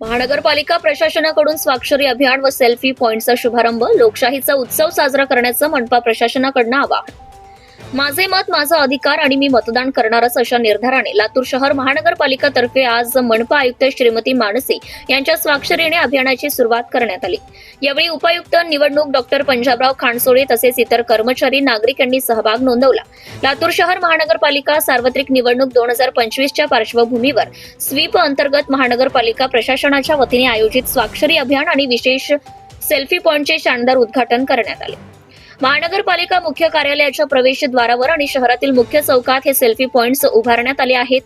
महानगरपालिका प्रशासनाकडून स्वाक्षरी अभियान व सेल्फी पॉइंटचा शुभारंभ लोकशाहीचा उत्सव साजरा करण्याचं मनपा प्रशासनाकडनं आवाहन. माझे मत माझा अधिकार आणि मी मतदान करणारच अशा निर्धाराने लातूर शहर महानगरपालिकातर्फे आज मनपा आयुक्त श्रीमती मानसी यांच्या स्वाक्षरीने अभियानाची सुरुवात करण्यात आली. यावेळी उपायुक्त निवडणूक डॉक्टर पंजाबराव खानसोळे तसेच इतर कर्मचारी नागरिक यांनी सहभाग नोंदवला. लातूर शहर महानगरपालिका सार्वत्रिक निवडणूक दोन हजार पंचवीसच्या पार्श्वभूमीवर स्वीप अंतर्गत महानगरपालिका प्रशासनाच्या वतीने आयोजित स्वाक्षरी अभियान आणि विशेष सेल्फी पॉइंटचे शानदार उद्घाटन करण्यात आले. महानगरपालिका मुख्य कार्यालयाच्या प्रवेशद्वारावर आणि शहरातील मुख्य चौकात हे सेल्फी पॉइंट्स उभारण्यात आले आहेत.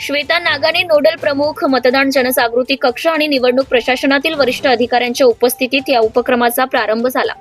श्वेता नागाने नोडल प्रमुख मतदान जनजागृती कक्ष आणि निवडणूक प्रशासनातील वरिष्ठ अधिकाऱ्यांच्या उपस्थितीत या उपक्रमाचा प्रारंभ झाला.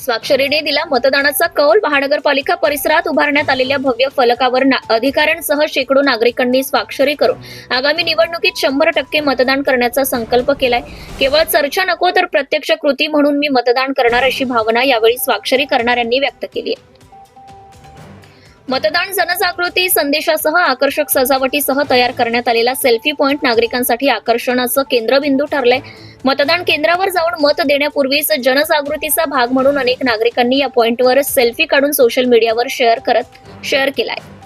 स्वाक्षरीने दिला मतदानाचा कौल. महानगरपालिका परिसरात उभारण्यात आलेल्या भव्य फलकावर ना- अधिकाऱ्यांसह शेकडो नागरिकांनी स्वाक्षरी करून आगामी निवडणुकीत शंभर टक्के मतदान करण्याचा संकल्प केलाय. केवळ चर्चा नको तर प्रत्यक्ष कृती म्हणून मी मतदान करणार अशी भावना यावेळी स्वाक्षरी करणाऱ्यांनी व्यक्त केली आहे. मतदान जनजागृती संदेशासह आकर्षक सजावटीसह तयार करण्यात आलेला सेल्फी पॉइंट नागरिकांसाठी आकर्षणाचं केंद्रबिंदू ठरलंय. मतदान केंद्रावर जाऊन मत देण्यापूर्वीच जनजागृतीचा भाग म्हणून अनेक नागरिकांनी या पॉइंटवर सेल्फी काढून सोशल मीडियावर शेअर करत शेअर केलाय.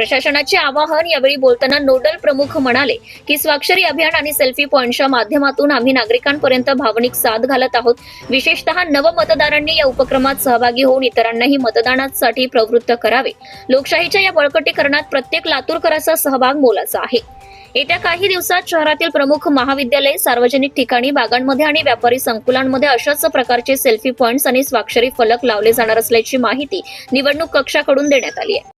प्रशासनाचे आवाहन यावेळी बोलताना नोडल प्रमुख म्हणाले की स्वाक्षरी अभियान आणि सेल्फी पॉईंटच्या माध्यमातून आम्ही नागरिकांपर्यंत भावनिक साथ घालत आहोत. विशेषतः नवमतदारांनी या उपक्रमात सहभागी होऊन इतरांनाही मतदानासाठी प्रवृत्त करावे. लोकशाहीच्या या बळकटीकरणात प्रत्येक लातूरकराचा सहभाग मोलाचा आहे. येत्या काही दिवसात शहरातील प्रमुख महाविद्यालय सार्वजनिक ठिकाणी बागांमध्ये आणि व्यापारी संकुलांमध्ये अशाच प्रकारचे सेल्फी पॉईंट्स आणि स्वाक्षरी फलक लावले जाणार असल्याची माहिती निवडणूक कक्षाकडून देण्यात आली आहे.